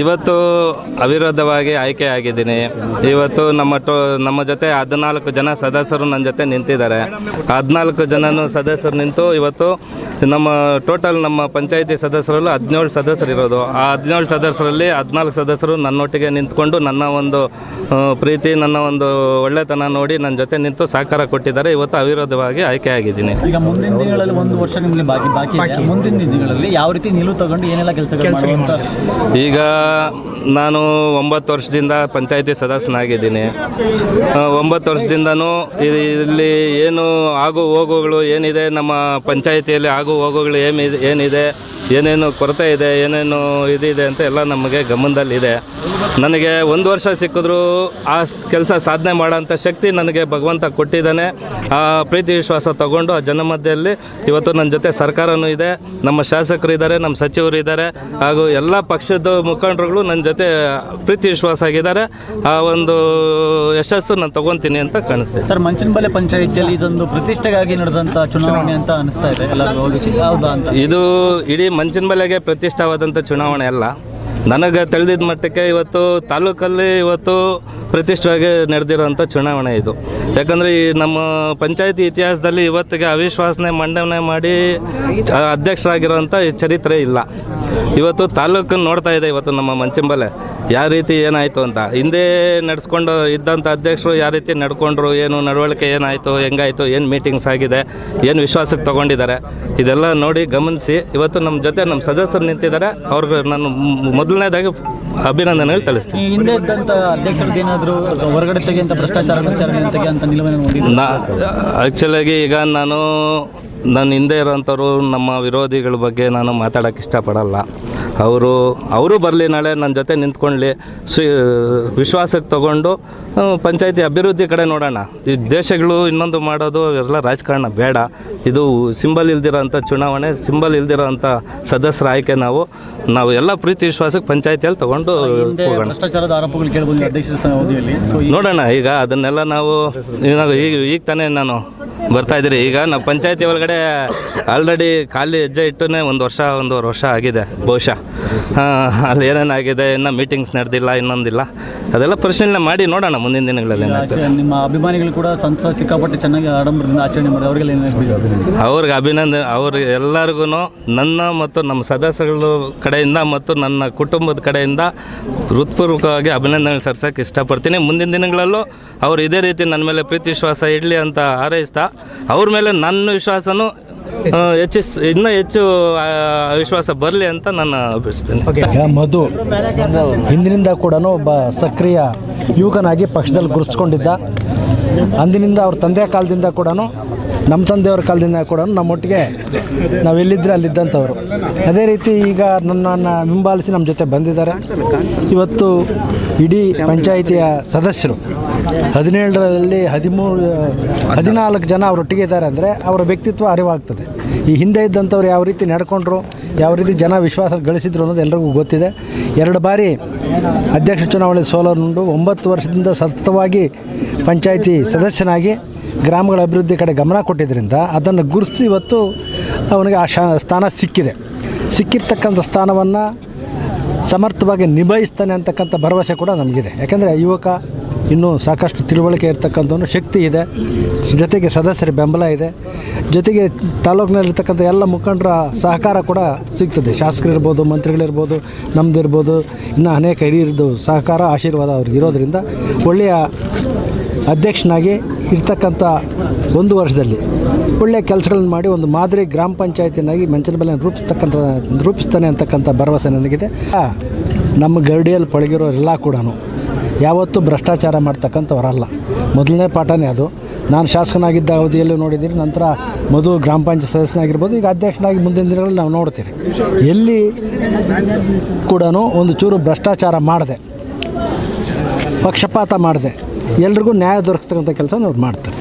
ಇವತ್ತು ಅವಿರೋಧವಾಗಿ ಆಯ್ಕೆ ಆಗಿದ್ದೀನಿ. ಇವತ್ತು ನಮ್ಮ ನಮ್ಮ ಜೊತೆ ಹದಿನಾಲ್ಕು ಜನ ಸದಸ್ಯರು ನನ್ನ ಜೊತೆ ನಿಂತಿದ್ದಾರೆ. ಹದಿನಾಲ್ಕು ಜನನು ಸದಸ್ಯರು ನಿಂತು ಇವತ್ತು ನಮ್ಮ ಟೋಟಲ್ ನಮ್ಮ ಪಂಚಾಯಿತಿ ಸದಸ್ಯರಲ್ಲಿ ಹದಿನೇಳು ಸದಸ್ಯರು ಇರೋದು. ಆ ಹದಿನೇಳು ಸದಸ್ಯರಲ್ಲಿ ಹದಿನಾಲ್ಕು ಸದಸ್ಯರು ನನ್ನೊಟ್ಟಿಗೆ ನಿಂತ್ಕೊಂಡು ನನ್ನ ಒಂದು ಪ್ರೀತಿ ನನ್ನ ಒಂದು ಒಳ್ಳೆತನ ನೋಡಿ ನನ್ನ ಜೊತೆ ನಿಂತು ಸಹಕಾರ ಕೊಟ್ಟಿದ್ದಾರೆ. ಇವತ್ತು ಅವಿರೋಧವಾಗಿ ಆಯ್ಕೆ ಆಗಿದ್ದೀನಿ. ಈಗ ಮುಂದಿನ ದಿನಗಳಲ್ಲಿ ಒಂದು ವರ್ಷ ನಿಮಗೆ ಬಾಕಿ ಬಾಕಿ ಇದೆ. ಮುಂದಿನ ದಿನಗಳಲ್ಲಿ ಯಾವ ರೀತಿ ನಿಲುವು ತಗೊಂಡು ಏನೆಲ್ಲ ಕೆಲಸಗಳು ಮಾಡುವಂತ ಈಗ ನಾನು ಒಂಬತ್ತು ವರ್ಷದಿಂದ ಪಂಚಾಯಿತಿ ಸದಸ್ಯನಾಗಿದ್ದೀನಿ. ಆ, ಒಂಬತ್ತು ವರ್ಷದಿಂದನೂ ಇ- ಇಲ್ಲಿ ಏನು ಆಗು ಹೋಗುಗಳು ಏನಿದೆ ನಮ್ಮ ಪಂಚಾಯಿತಿಯಲ್ಲಿ ಆಗು ಹೋಗುಗಳು ಏನಿದೆ ಏನಿದೆ? ಏನೇನು ಕೊರತೆ ಇದೆ ಏನೇನು ಇದಿದೆ ಅಂತ ಎಲ್ಲ ನಮಗೆ ಗಮನದಲ್ಲಿದೆ ನನಗೆ ಒಂದು ವರ್ಷ ಸಿಕ್ಕಿದ್ರೂ ಆ ಕೆಲಸ ಸಾಧನೆ ಮಾಡೋಂಥ ಶಕ್ತಿ ನನಗೆ ಭಗವಂತ ಕೊಟ್ಟಿದ್ದಾನೆ. ಆ ಪ್ರೀತಿ ವಿಶ್ವಾಸ ತಗೊಂಡು ಆ ಜನಮಧ್ಯದಲ್ಲಿ ಇವತ್ತು ನನ್ನ ಜೊತೆ ಸರ್ಕಾರನೂ ಇದೆ ನಮ್ಮ ಶಾಸಕರು ಇದ್ದಾರೆ ನಮ್ಮ ಸಚಿವರು ಇದ್ದಾರೆ ಹಾಗೂ ಎಲ್ಲ ಪಕ್ಷದ ಮುಖಂಡರುಗಳು ನನ್ನ ಜೊತೆ ಪ್ರೀತಿ ವಿಶ್ವಾಸ ಆಗಿದ್ದಾರೆ. ಆ ಒಂದು ಯಶಸ್ಸು ನಾನು ತಗೊತೀನಿ ಅಂತ ಕಾಣಿಸ್ತೇನೆ ಸರ್ ಮಂಚನಬಲೆ ಪಂಚಾಯಿತಿಯಲ್ಲಿ ಇದೊಂದು ಪ್ರತಿಷ್ಠೆಗಾಗಿ ನಡೆದಂತ ಚುನಾವಣೆ ಅಂತ ಅನಿಸ್ತಾ ಇದೆ. ಎಲ್ಲರಿಗೂ ಹೌದು ಹೌದಾ ಅಂತ? ಇದು ಇಡೀ ಮಂಚಿನ ಬಲೆಗೆ ಪ್ರತಿಷ್ಠಾವಾದಂಥ ಚುನಾವಣೆ ಅಲ್ಲ. ನನಗೆ ತಿಳಿದಿದ್ದ ಮಟ್ಟಕ್ಕೆ ಇವತ್ತು ತಾಲೂಕಲ್ಲಿ ಇವತ್ತು ಪ್ರತಿಷ್ಠವಾಗಿ ನಡೆದಿರೋಂಥ ಚುನಾವಣೆ ಇದು. ಯಾಕಂದರೆ ಈ ನಮ್ಮ ಪಂಚಾಯತಿ ಇತಿಹಾಸದಲ್ಲಿ ಇವತ್ತಿಗೆ ಅವಿಶ್ವಾಸನೆ ಮಂಡನೆ ಮಾಡಿ ಅಧ್ಯಕ್ಷರಾಗಿರೋಂಥ ಚರಿತ್ರೆ ಇಲ್ಲ. ಇವತ್ತು ತಾಲೂಕನ್ನು ನೋಡ್ತಾ ಇದೆ ಇವತ್ತು ನಮ್ಮ ಮಂಚಿಂಬಲೆ. ಯಾವ ರೀತಿ ಏನಾಯಿತು ಅಂತ. ಹಿಂದೆ ನಡೆಸ್ಕೊಂಡು ಇದ್ದಂಥ ಅಧ್ಯಕ್ಷರು ಯಾವ ರೀತಿ ನಡ್ಕೊಂಡ್ರು, ಏನು ನಡವಳಿಕೆ ಏನಾಯಿತು, ಹೆಂಗಾಯಿತು, ಏನು ಮೀಟಿಂಗ್ಸ್ ಆಗಿದೆ, ಏನು ವಿಶ್ವಾಸಕ್ಕೆ ತೊಗೊಂಡಿದ್ದಾರೆ, ಇದೆಲ್ಲ ನೋಡಿ ಗಮನಿಸಿ. ಇವತ್ತು ನಮ್ಮ ಜೊತೆ ನಮ್ಮ ಸದಸ್ಯರು ನಿಂತಿದ್ದಾರೆ. ಅವ್ರಿಗೆ ನಾನು ಮೊದಲನೇದಾಗಿ ಅಭಿನಂದನೆಗಳು ತಿಳಿಸ್ತೀನಿ. ಈ ಹಿಂದೆ ಇದ್ದಂತ ಅಧ್ಯಕ್ಷರದ್ದು ಏನಾದರೂ ಹೊರಗಡೆ ತೆಗೆಯಂತ ಭ್ರಷ್ಟಾಚಾರ ವಿಚಾರಣೆ ತೆಗೆಯಂತ ನಿಲುವನ್ನು ನಾ ಆ್ಯಕ್ಚುಲಾಗಿ ಈಗ ನಾನು ನನ್ನ ಹಿಂದೆ ಇರೋಂಥವ್ರು ನಮ್ಮ ವಿರೋಧಿಗಳ ಬಗ್ಗೆ ನಾನು ಮಾತಾಡೋಕ್ಕೆ ಇಷ್ಟಪಡಲ್ಲ. ಅವರು ಅವರು ಬರಲಿ ನಾಳೆ ನನ್ನ ಜೊತೆ ನಿಂತ್ಕೊಳ್ಳಿ. ಸ್ವೀ ವಿಶ್ವಾಸಕ್ಕೆ ತಗೊಂಡು ಪಂಚಾಯತಿ ಅಭಿವೃದ್ಧಿ ಕಡೆ ನೋಡೋಣ. ಈ ದೇಶಗಳು ಇನ್ನೊಂದು ಮಾಡೋದು ಎಲ್ಲ ರಾಜಕಾರಣ ಬೇಡ. ಇದು ಸಿಂಬಲ್ ಇಲ್ದಿರೋಂಥ ಚುನಾವಣೆ ಸಿಂಬಲ್ ಇಲ್ದಿರೋಂಥ ಸದಸ್ಯರ ಆಯ್ಕೆ ನಾವು. ನಾವು ಎಲ್ಲ ಪ್ರೀತಿ ವಿಶ್ವಾಸಕ್ಕೆ ಪಂಚಾಯತಿಯಲ್ಲಿ ತಗೊಂಡು ಹೋಗೋಣ. ಭ್ರಷ್ಟಾಚಾರದ ಆರೋಪಗಳು ಕೇಳಬಹುದು ಅಧ್ಯಕ್ಷರ ಸ್ಥಾನ ಅವಧಿಯಲ್ಲಿ. ನೋಡೋಣ ಈಗ ಅದನ್ನೆಲ್ಲ ನಾವು ಈಗ ಈಗ ತಾನೇ ನಾನು ಬರ್ತಾ ಇದ್ದೀರಿ. ಈಗ ನಮ್ಮ ಪಂಚಾಯತಿ ಒಳಗಡೆ ಆಲ್ರೆಡಿ ಖಾಲಿ ಹೆಜ್ಜೆ ಇಟ್ಟುನೇ ಒಂದು ವರ್ಷ ಒಂದೂವರೆ ವರ್ಷ ಆಗಿದೆ ಬಹುಶಃ. ಹಾಂ ಅಲ್ಲಿ ಏನೇನಾಗಿದೆ ಇನ್ನು ಮೀಟಿಂಗ್ಸ್ ನಡೆದಿಲ್ಲ ಇನ್ನೊಂದಿಲ್ಲ. ಅದೆಲ್ಲ ಪರಿಶೀಲನೆ ಮಾಡಿ ನೋಡೋಣ ಮುಂದಿನ ದಿನಗಳಲ್ಲಿ ನಿಮ್ಮ ಅಭಿಮಾನಿಗಳು ಕೂಡ ಸಂತಸ ಸಿಕ್ಕಾಪಟ್ಟೆ ಚೆನ್ನಾಗಿ ಆಡಂಬರದಿಂದ ಆಚರಣೆ ಮಾಡಿ ಅವರಿಗೆಲ್ಲ ಅವ್ರಿಗೆ ಅಭಿನಂದನೆ ಅವ್ರಿಗೆ ಎಲ್ಲರಿಗೂ ನನ್ನ ಮತ್ತು ನಮ್ಮ ಸದಸ್ಯಗಳ ಕಡೆಯಿಂದ ಮತ್ತು ನನ್ನ ಕುಟುಂಬದ ಕಡೆಯಿಂದ ಹೃತ್ಪೂರ್ವಕವಾಗಿ ಅಭಿನಂದನೆ ಸರ್ಸೋಕ್ಕೆ ಇಷ್ಟಪಡ್ತೀನಿ. ಮುಂದಿನ ದಿನಗಳಲ್ಲೂ ಅವ್ರು ಇದೇ ರೀತಿ ನನ್ನ ಮೇಲೆ ಪ್ರೀತಿ ವಿಶ್ವಾಸ ಇಡಲಿ ಅಂತ ಹಾರೈಸ್ತಾ ಅವ್ರ ಮೇಲೆ ನನ್ನ ವಿಶ್ವಾಸನೂ ಹೆಚ್ಚು ಇನ್ನ ಇನ್ನೂ ಹೆಚ್ಚು ವಿಶ್ವಾಸ ಬರಲಿ ಅಂತ ನಾನು ಅಭಿಸ್ತೀನಿ ಮಧು ಹಿಂದಿನಿಂದ ಕೂಡ ಒಬ್ಬ ಸಕ್ರಿಯ ಯುವಕನಾಗಿ ಪಕ್ಷದಲ್ಲಿ ಗುರುತಿಸ್ಕೊಂಡಿದ್ದ ಅಂದಿನಿಂದ ಅವ್ರ ತಂದೆ ಕಾಲದಿಂದ ಕೂಡ ನಮ್ಮ ತಂದೆಯವ್ರ ಕಾಲದಿಂದ ಕೂಡ ನಮ್ಮೊಟ್ಟಿಗೆ ನಾವೆಲ್ಲಿದ್ದರೆ ಅಲ್ಲಿದ್ದಂಥವ್ರು. ಅದೇ ರೀತಿ ಈಗ ನನ್ನನ್ನು ಹಿಂಬಾಲಿಸಿ ನಮ್ಮ ಜೊತೆ ಬಂದಿದ್ದಾರೆ. ಇವತ್ತು ಇಡೀ ಪಂಚಾಯಿತಿಯ ಸದಸ್ಯರು ಹದಿನೇಳರಲ್ಲಿ ಹದಿಮೂರು, ಹದಿನಾಲ್ಕು ಜನ ಅವರೊಟ್ಟಿಗೆ ಇದ್ದಾರೆ ಅಂದರೆ ಅವರ ವ್ಯಕ್ತಿತ್ವ ಅರಿವಾಗ್ತದೆ. ಈ ಹಿಂದೆ ಇದ್ದಂಥವ್ರು ಯಾವ ರೀತಿ ನಡ್ಕೊಂಡ್ರು, ಯಾವ ರೀತಿ ಜನ ವಿಶ್ವಾಸ ಗಳಿಸಿದ್ರು ಅನ್ನೋದು ಎಲ್ರಿಗೂ ಗೊತ್ತಿದೆ. ಎರಡು ಬಾರಿ ಅಧ್ಯಕ್ಷ ಚುನಾವಣೆ ಸೋಲನುಂಡು ಒಂಬತ್ತು ವರ್ಷದಿಂದ ಸತತವಾಗಿ ಪಂಚಾಯಿತಿ ಸದಸ್ಯನಾಗಿ ಗ್ರಾಮಗಳ ಅಭಿವೃದ್ಧಿ ಕಡೆ ಗಮನ ಕೊಟ್ಟಿದ್ದರಿಂದ ಅದನ್ನು ಗುರುತಿಸಿ ಇವತ್ತು ಅವನಿಗೆ ಆ ಸ್ಥಾನ ಸಿಕ್ಕಿದೆ. ಸಿಕ್ಕಿರ್ತಕ್ಕಂಥ ಸ್ಥಾನವನ್ನು ಸಮರ್ಥವಾಗಿ ನಿಭಾಯಿಸ್ತಾನೆ ಅಂತಕ್ಕಂಥ ಭರವಸೆ ಕೂಡ ನಮಗಿದೆ. ಯಾಕೆಂದರೆ ಯುವಕ ಇನ್ನೂ ಸಾಕಷ್ಟು ತಿಳುವಳಿಕೆ ಇರ್ತಕ್ಕಂಥವನು ಶಕ್ತಿ ಇದೆ. ಜೊತೆಗೆ ಸದಸ್ಯರ ಬೆಂಬಲ ಇದೆ. ಜೊತೆಗೆ ತಾಲೂಕಿನಲ್ಲಿರ್ತಕ್ಕಂಥ ಎಲ್ಲ ಮುಖಂಡರ ಸಹಕಾರ ಕೂಡ ಸಿಗ್ತದೆ. ಶಾಸಕರಿರ್ಬೋದು ಮಂತ್ರಿಗಳಿರ್ಬೋದು ನಮ್ಮದಿರ್ಬೋದು ಇನ್ನು ಅನೇಕ ಹಿರಿಯರದ್ದು ಸಹಕಾರ, ಆಶೀರ್ವಾದ ಅವ್ರಿಗೆ ಇರೋದರಿಂದ ಒಳ್ಳೆಯ ಅಧ್ಯಕ್ಷನಾಗಿ ಇರ್ತಕ್ಕಂಥ ಒಂದು ವರ್ಷದಲ್ಲಿ ಒಳ್ಳೆಯ ಕೆಲಸಗಳನ್ನು ಮಾಡಿ ಒಂದು ಮಾದರಿ ಗ್ರಾಮ ಪಂಚಾಯತಿನಾಗಿ ಮಂಚನಬೆಲೆ ರೂಪಿಸ್ತಕ್ಕಂಥ, ರೂಪಿಸ್ತಾನೆ ಅಂತಕ್ಕಂಥ ಭರವಸೆ ನನಗಿದೆ. ನಮ್ಮ ಗರ್ಡಿಯಲ್ಲಿ ಪಳಗಿರೋರೆಲ್ಲ ಕೂಡ ಯಾವತ್ತೂ ಭ್ರಷ್ಟಾಚಾರ ಮಾಡ್ತಕ್ಕಂಥವರಲ್ಲ. ಮೊದಲನೇ ಪಾಠನೇ ಅದು. ನಾನು ಶಾಸಕನಾಗಿದ್ದ ಅವಧಿಯಲ್ಲೂ ನೋಡಿದ್ದೀನಿ, ನಂತರ ಮಧು ಗ್ರಾಮ ಪಂಚಾಯತ್ ಸದಸ್ಯನಾಗಿರ್ಬೋದು, ಈಗ ಅಧ್ಯಕ್ಷನಾಗಿ ಮುಂದಿನ ದಿನಗಳಲ್ಲಿ ನಾವು ನೋಡ್ತೀವಿ. ಎಲ್ಲಿ ಕೂಡ ಒಂದು ಚೂರು ಭ್ರಷ್ಟಾಚಾರ ಮಾಡಿದೆ, ಪಕ್ಷಪಾತ ಮಾಡಿದೆ, ಎಲ್ರಿಗೂ ನ್ಯಾಯ ದೊರಕಿಸ್ತಕ್ಕಂಥ ಕೆಲಸ ಅವ್ರು ಮಾಡ್ತಾರೆ.